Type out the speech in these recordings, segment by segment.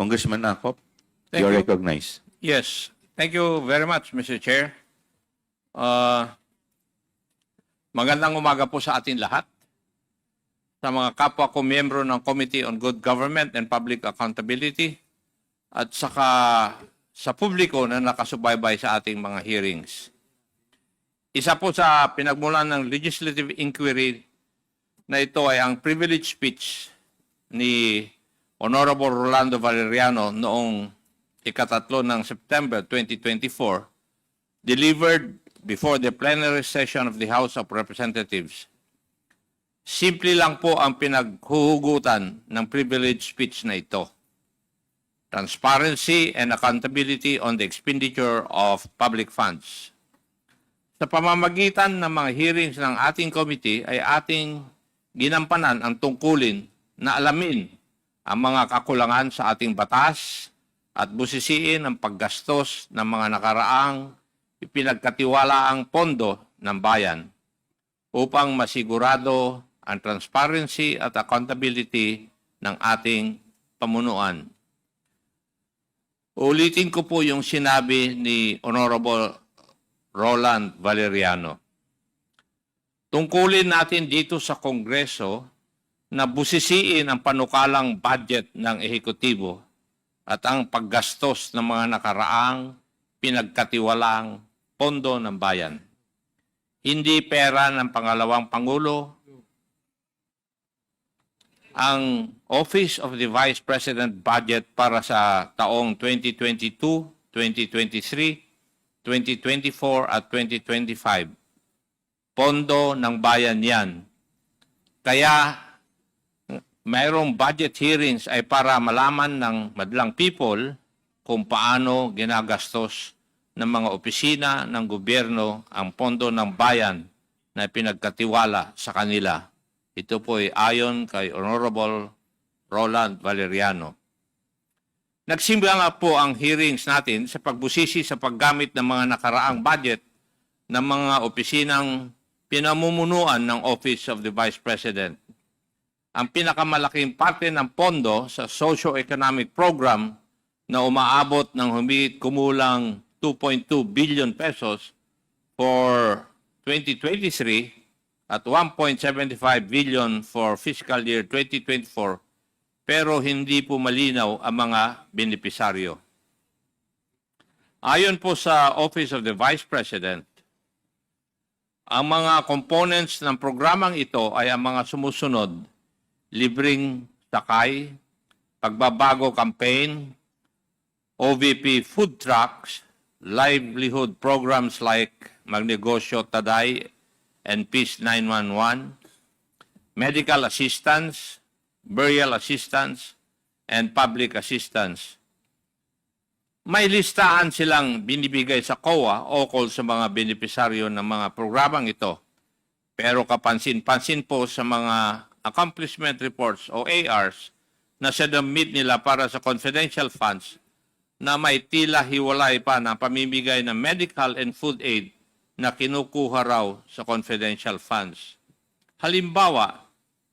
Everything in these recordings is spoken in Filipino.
Congressman Akop, Thank you're you. recognized. Yes. Thank you very much, Mr. Chair. Uh, magandang umaga po sa atin lahat. Sa mga kapwa ko miyembro ng Committee on Good Government and Public Accountability at saka sa publiko na nakasubaybay sa ating mga hearings. Isa po sa pinagmulan ng legislative inquiry na ito ay ang privilege speech ni Honorable Rolando Valeriano noong ikatatlo ng September 2024 delivered before the plenary session of the House of Representatives. Simple lang po ang pinaghuhugutan ng privilege speech na ito. Transparency and accountability on the expenditure of public funds. Sa pamamagitan ng mga hearings ng ating committee ay ating ginampanan ang tungkulin na alamin ang mga kakulangan sa ating batas at busisiin ang paggastos ng mga nakaraang ipinagkatiwalaang pondo ng bayan upang masigurado ang transparency at accountability ng ating pamunuan. Ulitin ko po yung sinabi ni Honorable Roland Valeriano. Tungkulin natin dito sa Kongreso na busisiin ang panukalang budget ng ehekutibo at ang paggastos ng mga nakaraang pinagkatiwalang pondo ng bayan. Hindi pera ng pangalawang Pangulo, ang Office of the Vice President budget para sa taong 2022, 2023, 2024 at 2025. Pondo ng bayan yan. Kaya mayroong budget hearings ay para malaman ng madlang people kung paano ginagastos ng mga opisina ng gobyerno ang pondo ng bayan na pinagkatiwala sa kanila. Ito po ay ayon kay Honorable Roland Valeriano. Nagsimula nga po ang hearings natin sa pagbusisi sa paggamit ng mga nakaraang budget ng mga opisinang pinamumunuan ng Office of the Vice President. Ang pinakamalaking parte ng pondo sa socio-economic program na umaabot ng humigit kumulang 2.2 billion pesos for 2023 at 1.75 billion for fiscal year 2024 pero hindi po malinaw ang mga benepisaryo. Ayon po sa Office of the Vice President, ang mga components ng programang ito ay ang mga sumusunod, libreng sakay, pagbabago campaign, OVP food trucks, livelihood programs like Magnegosyo Taday and Peace 911, medical assistance, burial assistance, and public assistance. May listahan silang binibigay sa COA ukol sa mga benepisaryo ng mga programang ito. Pero kapansin-pansin po sa mga accomplishment reports o ARs na sinubmit nila para sa confidential funds na may tila hiwalay pa na pamimigay ng medical and food aid na kinukuha raw sa confidential funds. Halimbawa,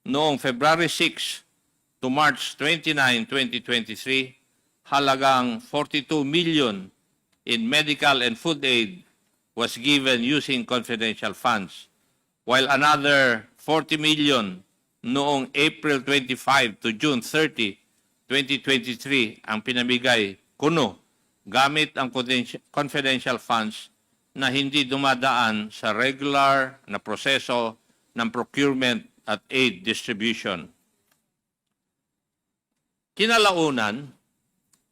noong February 6 to March 29, 2023, halagang 42 million in medical and food aid was given using confidential funds, while another 40 million noong April 25 to June 30, 2023 ang pinamigay kuno gamit ang confidenti- confidential funds na hindi dumadaan sa regular na proseso ng procurement at aid distribution. Kinalaunan,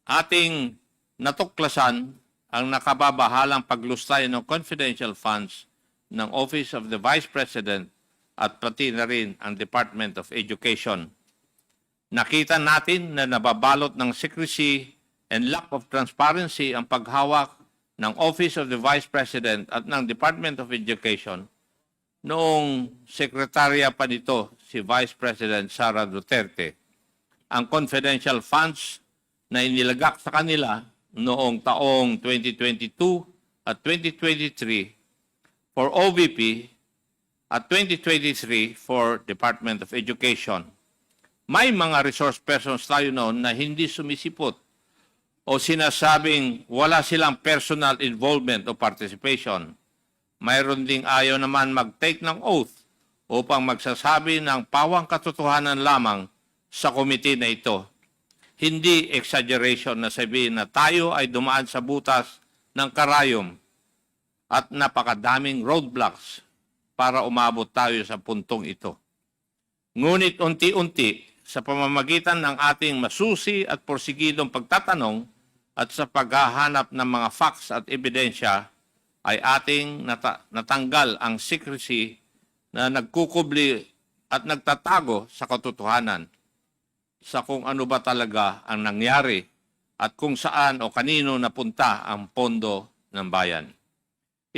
ating natuklasan ang nakababahalang paglustay ng confidential funds ng Office of the Vice President at pati na rin ang Department of Education. Nakita natin na nababalot ng secrecy and lack of transparency ang paghawak ng Office of the Vice President at ng Department of Education noong sekretarya pa nito si Vice President Sara Duterte. Ang confidential funds na inilagak sa kanila noong taong 2022 at 2023 for OVP at 2023 for Department of Education. May mga resource persons tayo noon na hindi sumisipot o sinasabing wala silang personal involvement o participation. Mayroon ding ayaw naman mag-take ng oath upang magsasabi ng pawang katotohanan lamang sa komite na ito. Hindi exaggeration na sabihin na tayo ay dumaan sa butas ng karayom at napakadaming roadblocks para umabot tayo sa puntong ito. Ngunit unti-unti, sa pamamagitan ng ating masusi at porsigidong pagtatanong at sa paghahanap ng mga facts at ebidensya, ay ating nata- natanggal ang secrecy na nagkukubli at nagtatago sa katotohanan sa kung ano ba talaga ang nangyari at kung saan o kanino napunta ang pondo ng bayan.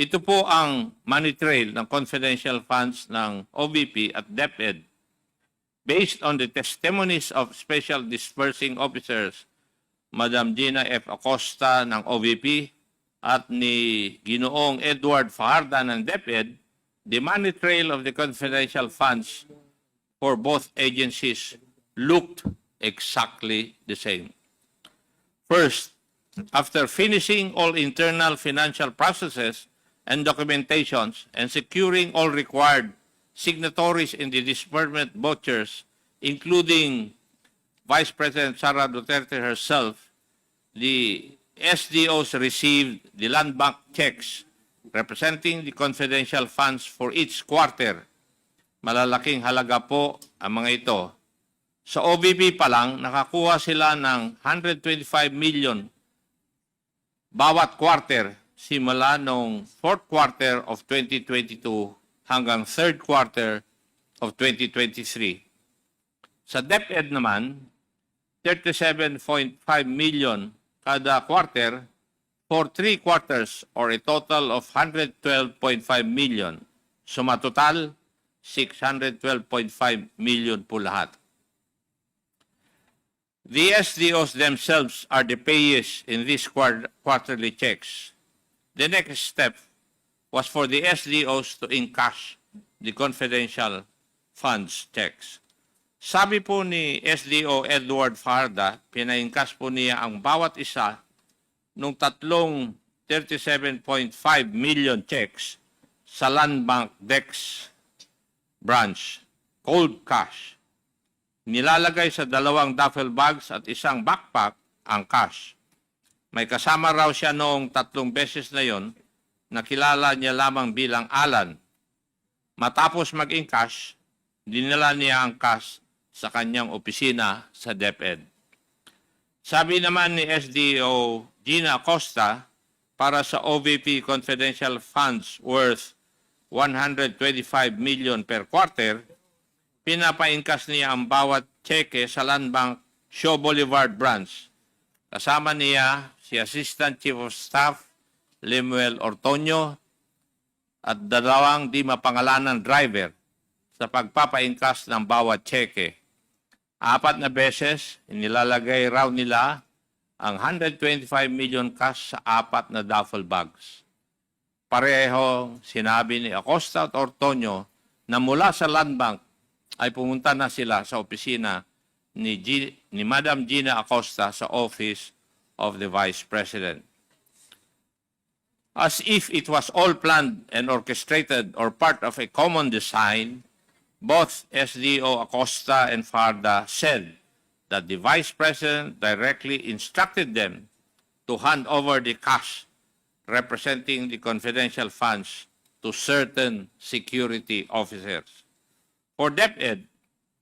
Ito po ang money trail ng confidential funds ng OVP at DepEd based on the testimonies of Special Dispersing Officers Madam Gina F. Acosta ng OVP at ni Ginoong Edward Fajarda ng DepEd, the money trail of the confidential funds for both agencies looked exactly the same. First, after finishing all internal financial processes and documentations and securing all required signatories in the disbursement vouchers, including Vice President Sara Duterte herself, the SDOs received the land bank checks representing the confidential funds for each quarter. Malalaking halaga po ang mga ito. Sa OVP pa lang, nakakuha sila ng 125 million bawat quarter simula nung fourth quarter of 2022 hanggang third quarter of 2023. Sa DepEd naman, 37.5 million kada quarter for three quarters or a total of 112.5 million. Suma total, 612.5 million po lahat. The SDOs themselves are the payees in these quar- quarterly checks. The next step was for the SDOs to encash the confidential funds checks. Sabi po ni SDO Edward Farda, pinaingkas po niya ang bawat isa nung tatlong 37.5 million checks sa Land Bank DEX branch, cold cash. Nilalagay sa dalawang duffel bags at isang backpack ang cash. May kasama raw siya noong tatlong beses na yon na kilala niya lamang bilang Alan. Matapos maging cash, dinala niya ang cash sa kanyang opisina sa DepEd. Sabi naman ni SDO Gina Acosta, para sa OVP confidential funds worth 125 million per quarter, pinapaingkas niya ang bawat cheque sa Land Bank Shaw Boulevard branch. Kasama niya si Assistant Chief of Staff Lemuel Ortonio at dalawang di mapangalanan driver sa pagpapaingkas ng bawat cheque. Apat na beses, inilalagay raw nila ang 125 million cash sa apat na duffel bags. Pareho sinabi ni Acosta at Ortonio na mula sa Land Bank ay pumunta na sila sa opisina ni, G- ni Madam Gina Acosta sa Office of the Vice President. As if it was all planned and orchestrated or part of a common design, both SDO Acosta and Farda said that the Vice President directly instructed them to hand over the cash representing the confidential funds to certain security officers. For DepEd,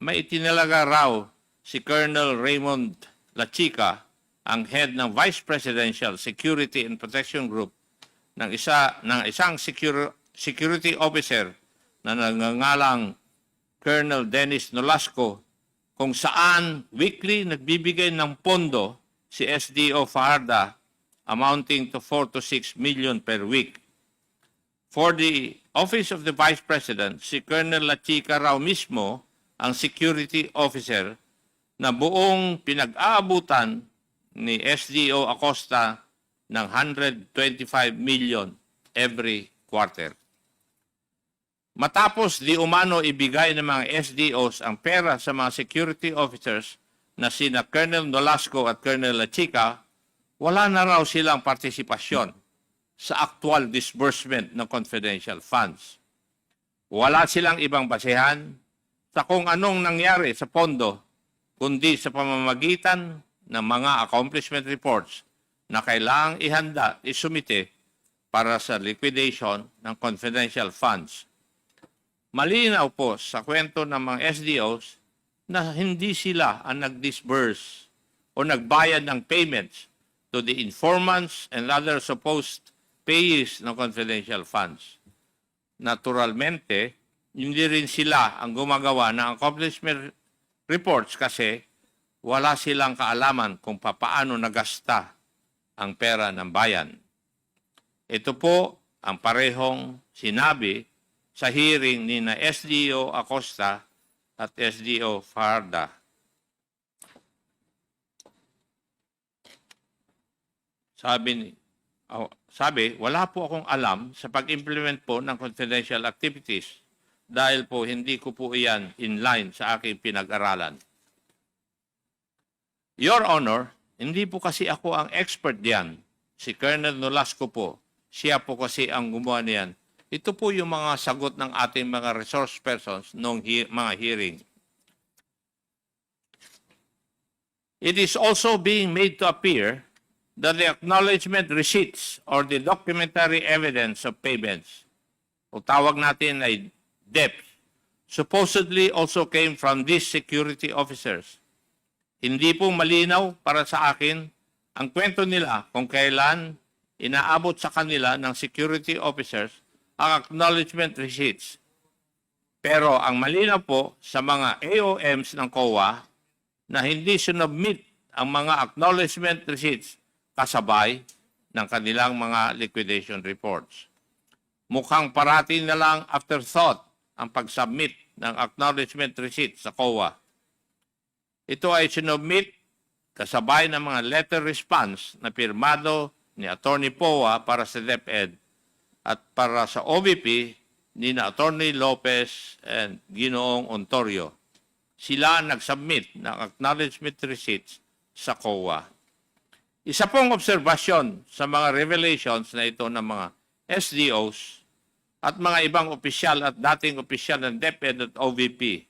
may itinalaga raw si Colonel Raymond Lachica, ang head ng Vice Presidential Security and Protection Group ng isa ng isang secure, security officer na nangangalang Colonel Dennis Nolasco kung saan weekly nagbibigay ng pondo si SDO Fajarda amounting to 4 to 6 million per week. For the Office of the Vice President, si Colonel Lachica raw mismo ang security officer na buong pinag-aabutan ni SDO Acosta ng 125 million every quarter. Matapos di umano ibigay ng mga SDOs ang pera sa mga security officers na sina Colonel Nolasco at Colonel Lachica, wala na raw silang partisipasyon sa actual disbursement ng confidential funds. Wala silang ibang basehan sa kung anong nangyari sa pondo, kundi sa pamamagitan ng mga accomplishment reports na kailangang ihanda, isumite para sa liquidation ng confidential funds. Malinaw po sa kwento ng mga SDOs na hindi sila ang nag-disburse o nagbayad ng payments to the informants and other supposed payees ng confidential funds. Naturalmente, hindi rin sila ang gumagawa ng accomplishment reports kasi wala silang kaalaman kung papaano nagasta ang pera ng bayan. Ito po ang parehong sinabi sa hearing ni na SDO Acosta at SDO Farda. Sabi ni oh, sabi, wala po akong alam sa pag-implement po ng confidential activities dahil po hindi ko po iyan in line sa aking pinag-aralan. Your Honor, hindi po kasi ako ang expert diyan. Si Colonel Nolasco po. Siya po kasi ang gumawa niyan. Ito po yung mga sagot ng ating mga resource persons noong he- mga hearing. It is also being made to appear that the acknowledgement receipts or the documentary evidence of payments, o tawag natin ay DEPs, supposedly also came from these security officers. Hindi po malinaw para sa akin ang kwento nila kung kailan inaabot sa kanila ng security officers ang acknowledgement receipts. Pero ang malinaw po sa mga AOMs ng COA na hindi sinubmit ang mga acknowledgement receipts kasabay ng kanilang mga liquidation reports. Mukhang parati na lang afterthought ang pag-submit ng acknowledgement receipt sa COA. Ito ay sinubmit kasabay ng mga letter response na pirmado ni Attorney Poa para sa DepEd at para sa OVP ni na Attorney Lopez and Ginoong Ontorio. Sila ang nag-submit ng acknowledgement receipts sa COA. Isa pong obserbasyon sa mga revelations na ito ng mga SDOs at mga ibang opisyal at dating opisyal ng DepEd at OVP.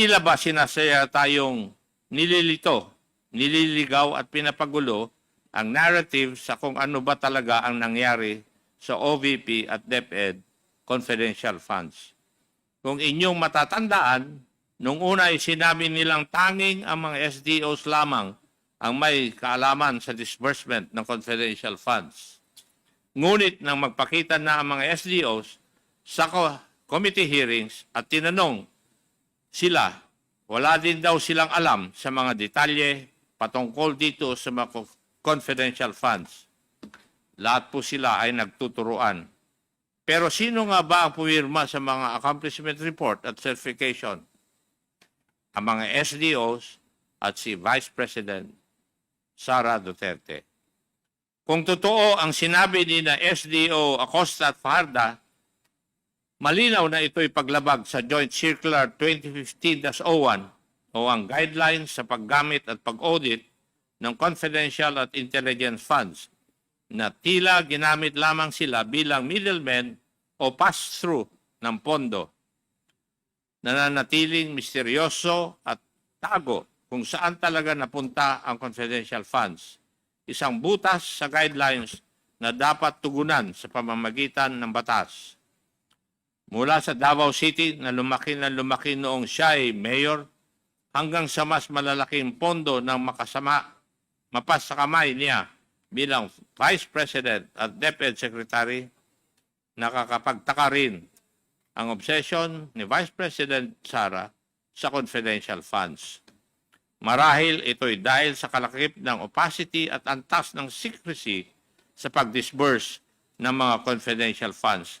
Tila ba sinasaya tayong nililito, nililigaw at pinapagulo ang narrative sa kung ano ba talaga ang nangyari sa OVP at DepEd confidential funds. Kung inyong matatandaan, nung una ay sinabi nilang tanging ang mga SDOs lamang ang may kaalaman sa disbursement ng confidential funds. Ngunit nang magpakita na ang mga SDOs sa committee hearings at tinanong sila, wala din daw silang alam sa mga detalye patungkol dito sa mga co- confidential funds. Lahat po sila ay nagtuturuan. Pero sino nga ba ang pumirma sa mga accomplishment report at certification? Ang mga SDOs at si Vice President Sara Duterte. Kung totoo ang sinabi ni na SDO Acosta at Fajarda, malinaw na ito'y paglabag sa Joint Circular 2015-01 o ang guidelines sa paggamit at pag-audit ng confidential at intelligence funds na tila ginamit lamang sila bilang middlemen o pass-through ng pondo. Nananatiling misteryoso at tago kung saan talaga napunta ang confidential funds. Isang butas sa guidelines na dapat tugunan sa pamamagitan ng batas. Mula sa Davao City na lumaki na lumaki noong siya ay mayor hanggang sa mas malalaking pondo ng makasama mapas sa kamay niya bilang Vice President at DepEd Secretary, nakakapagtaka rin ang obsession ni Vice President Sara sa confidential funds. Marahil ito'y dahil sa kalakip ng opacity at antas ng secrecy sa pag-disburse ng mga confidential funds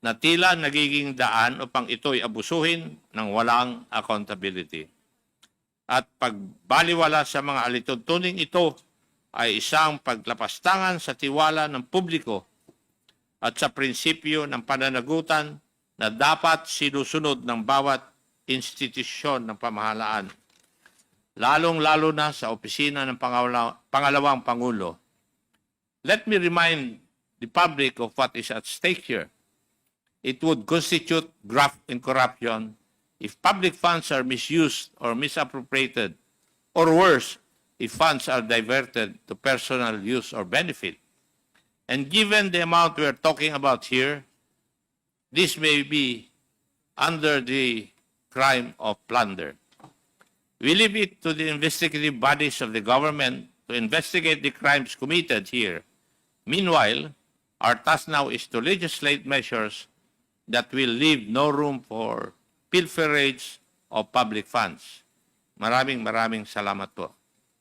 na tila nagiging daan upang ito'y abusuhin ng walang accountability. At pagbaliwala sa mga alituntuning ito ay isang paglapastangan sa tiwala ng publiko at sa prinsipyo ng pananagutan na dapat sinusunod ng bawat institusyon ng pamahalaan. lalong-lalo na sa opisina ng pangalawang Pangulo. Let me remind the public of what is at stake here. It would constitute graft and corruption if public funds are misused or misappropriated, or worse, if funds are diverted to personal use or benefit. And given the amount we are talking about here, this may be under the crime of plunder. We leave it to the investigative bodies of the government to investigate the crimes committed here. Meanwhile, our task now is to legislate measures that will leave no room for pilferage of public funds. Maraming maraming salamat po.